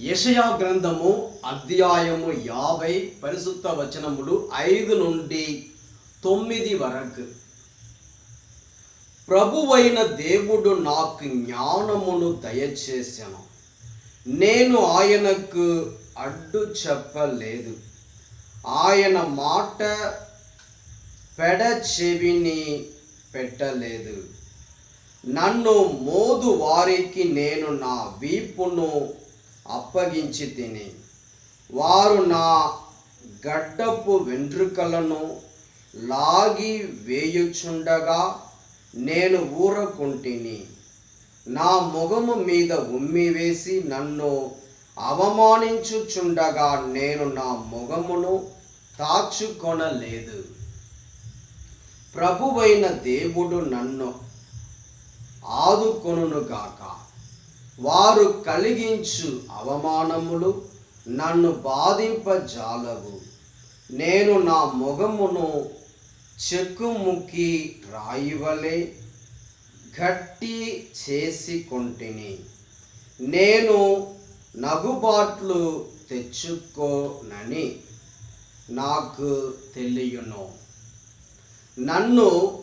యషయా గ్రంథము అధ్యాయము యాభై పరిశుద్ధ వచనములు ఐదు నుండి తొమ్మిది వరకు. ప్రభువైన దేవుడు నాకు జ్ఞానమును దయచేసాను. నేను ఆయనకు అడ్డు చెప్పలేదు. ఆయన మాట పెడ చెవిని పెట్టలేదు. నన్ను మోదు వారికి నేను నా వీపును అప్పగించి తిని వారు నా గడ్డపు వెంట్రుకలను లాగి వేయుచుండగా నేను ఊరకుంటిని. నా ముఖము మీద ఉమ్మి వేసి నన్ను అవమానించుచుండగా నేను నా ముఖమును తాచుకొనలేదు. ప్రభువైన దేవుడు నన్ను ఆదుకొనుగాక వారు కలిగించు అవమానములు నన్ను బాధింపజాలవు. నేను నా మొగమును చెక్కుముక్కి రాయివలే గట్టి చేసి కొంటిని. నేను నగుబాట్లు తెచ్చుకోనని నాకు తెలియను. నన్ను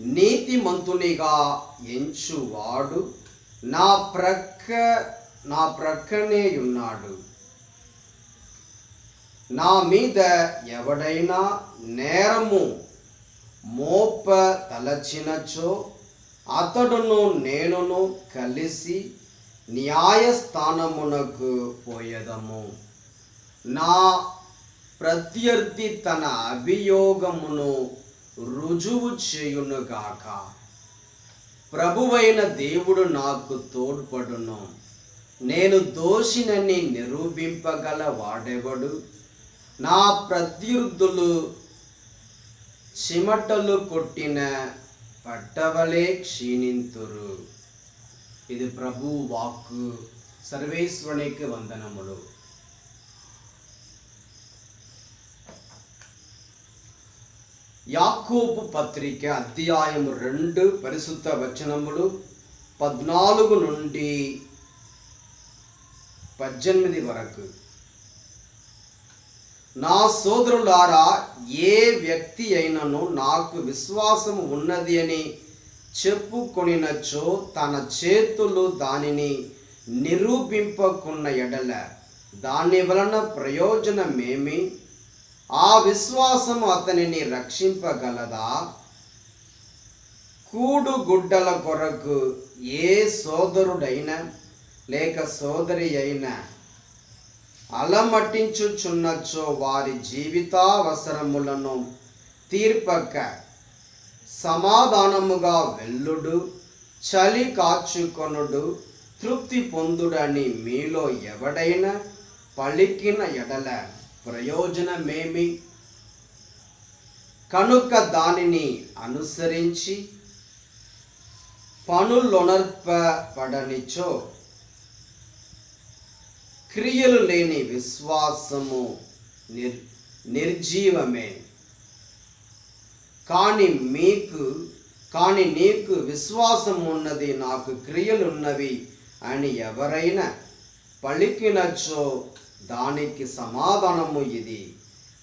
నీతిమంతునిగా ఎంచువాడు నా ప్రక్క నా ప్రక్కనే ఉన్నాడు నా మీద ఎవడైనా నేరము మోప తలచినచో అతడును నేనును కలిసి న్యాయస్థానమునకు పోయేదము. నా ప్రత్యర్థి తన అభియోగమును రుజువు చేయునుగాక. ప్రభువైన దేవుడు నాకు తోడ్పడును. నేను దోషినని నిరూపింపగల వాడెవడు? నా ప్రత్యర్థులు చిమటలు కొట్టిన పట్టవలే క్షీణింతురు. ఇది ప్రభు వాక్కు. సర్వేశ్వరునికి వందనములు. యాకోబు పత్రిక అధ్యాయము రెండు పరిశుద్ధ వచనములు పద్నాలుగు నుండి పద్దెనిమిది వరకు. నా సోదరులారా ఏ వ్యక్తి అయినను నాకు విశ్వాసము ఉన్నది అని చెప్పుకొనినచో తన చేతులు దానిని నిరూపింపకున్న ఎడల. దాని వలన ప్రయోజనమేమి? ఆ విశ్వాసము అతనిని రక్షింపగలదా? కూడు గుడ్డల కొరకు ఏ సోదరుడైనా లేక సోదరి అయినా అలమటించుచున్నచో వారి జీవితావసరములను తీర్పక సమాధానముగా వెల్లుడు చలి కాచుకొనుడు తృప్తి పొందుడని మీలో ఎవడైనా పలికిన ఎడల ప్రయోజనమేమి కనుక దానిని అనుసరించి పనులొనర్పబడనిచో క్రియలు లేని విశ్వాసము నిర్ నిర్జీవమే. కానీ మీకు కానీ నీకు విశ్వాసం ఉన్నది నాకు క్రియలున్నవి అని ఎవరైనా పలికినచో దానికి సమాధానము ఇది.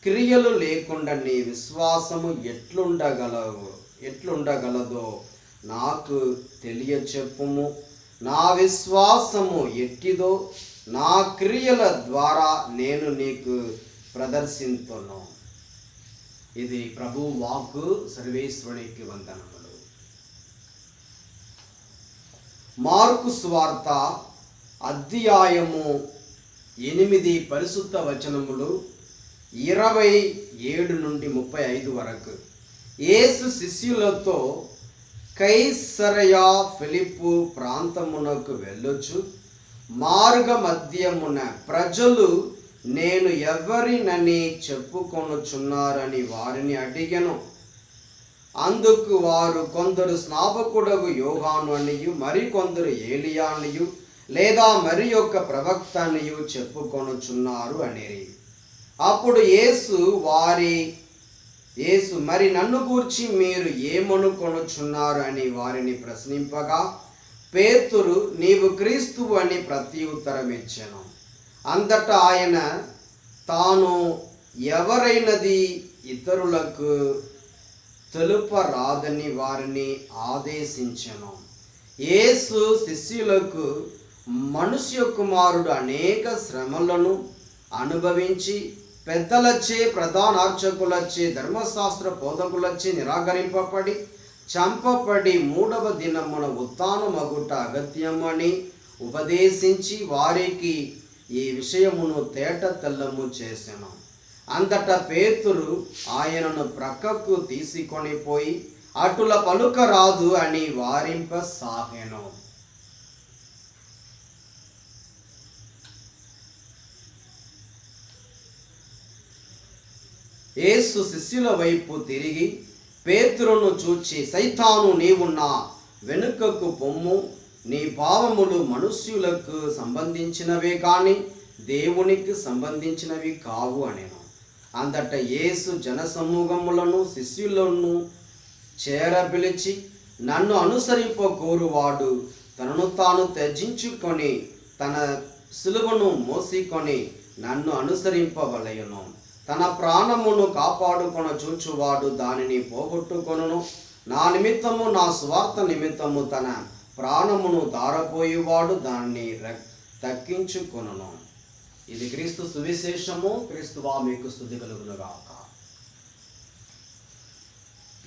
క్రియలు లేకుండా నీ విశ్వాసము ఎట్లుండగలవు? ఎట్లుండగలదో నాకు తెలియచెప్పుము. నా విశ్వాసము ఎట్టిదో నా క్రియల ద్వారా నేను నీకు ప్రదర్శింతును. ఇది ప్రభు వాక్కు సర్వేశ్వరునికి వందనములు. మార్కు స్వార్త అధ్యాయము ఎనిమిది పరిశుద్ధ వచనములు ఇరవై ఏడు నుండి ముప్పై ఐదు వరకు. ఏసు శిష్యులతో కైసరయా ఫిలిప్పు ప్రాంతమునకు వెళ్ళొచ్చు. మార్గ మధ్యమున ప్రజలు నేను ఎవరినని చెప్పుకొనుచున్నారని వారిని అడిగను. అందుకు వారు కొందరు స్నాపకుడగు యోగాను అనియు మరికొందరు ఏలియానియు లేదా మరి యొక్క ప్రవక్త చెప్పుకొనుచున్నారు అనేది. అప్పుడు యేసు వారి యేసు మరి నన్ను గూర్చి మీరు ఏమనుకొనుచున్నారు అని వారిని ప్రశ్నింపగా పేతురు నీవు క్రీస్తువు అని ప్రత్యుత్తరం ఇచ్చాను అంతటా ఆయన తాను ఎవరైనది ఇతరులకు తెలుపరాదని వారిని ఆదేశించను. యేసు శిష్యులకు మనుష్య కుమారుడు అనేక శ్రమలను అనుభవించి పెద్దలచే ప్రధానార్చకులచే ధర్మశాస్త్ర బోధకులచే నిరాకరింపబడి చంపబడి మూడవ దినమున ఉత్థానమగుట అగత్యమని ఉపదేశించి వారికి ఈ విషయమును తేట తెల్లము చేసెను. అంతటా పేతురు ఆయనను ప్రక్కకు తీసుకొని పోయి అటుల పలుకరాదు అని వారింపసాగెను. యేసు శిష్యుల వైపు తిరిగి పేతురును చూచి సైతాను నీవున్నా వెనుకకు పొమ్ము నీ పావములు మనుష్యులకు సంబంధించినవే కానీ దేవునికి సంబంధించినవి కావు అనేను. అంతట యేసు జనసమూహములను శిష్యులను చేరపిలిచి నన్ను అనుసరింప కోరువాడు తనను తాను త్యజించుకొని తన సులువను మోసికొని నన్ను అనుసరింపవలయను తన ప్రాణమును కాపాడుకొన చూచువాడు దానిని పోగొట్టుకొనును. నా నిమిత్తము నా స్వార్థ నిమిత్తము తన ప్రాణమును దారపోయేవాడు దాన్ని ర- ఇది క్రీస్తు సువిశేషము. క్రీస్తువా మీకు స్థుతి కలుగునుగాక.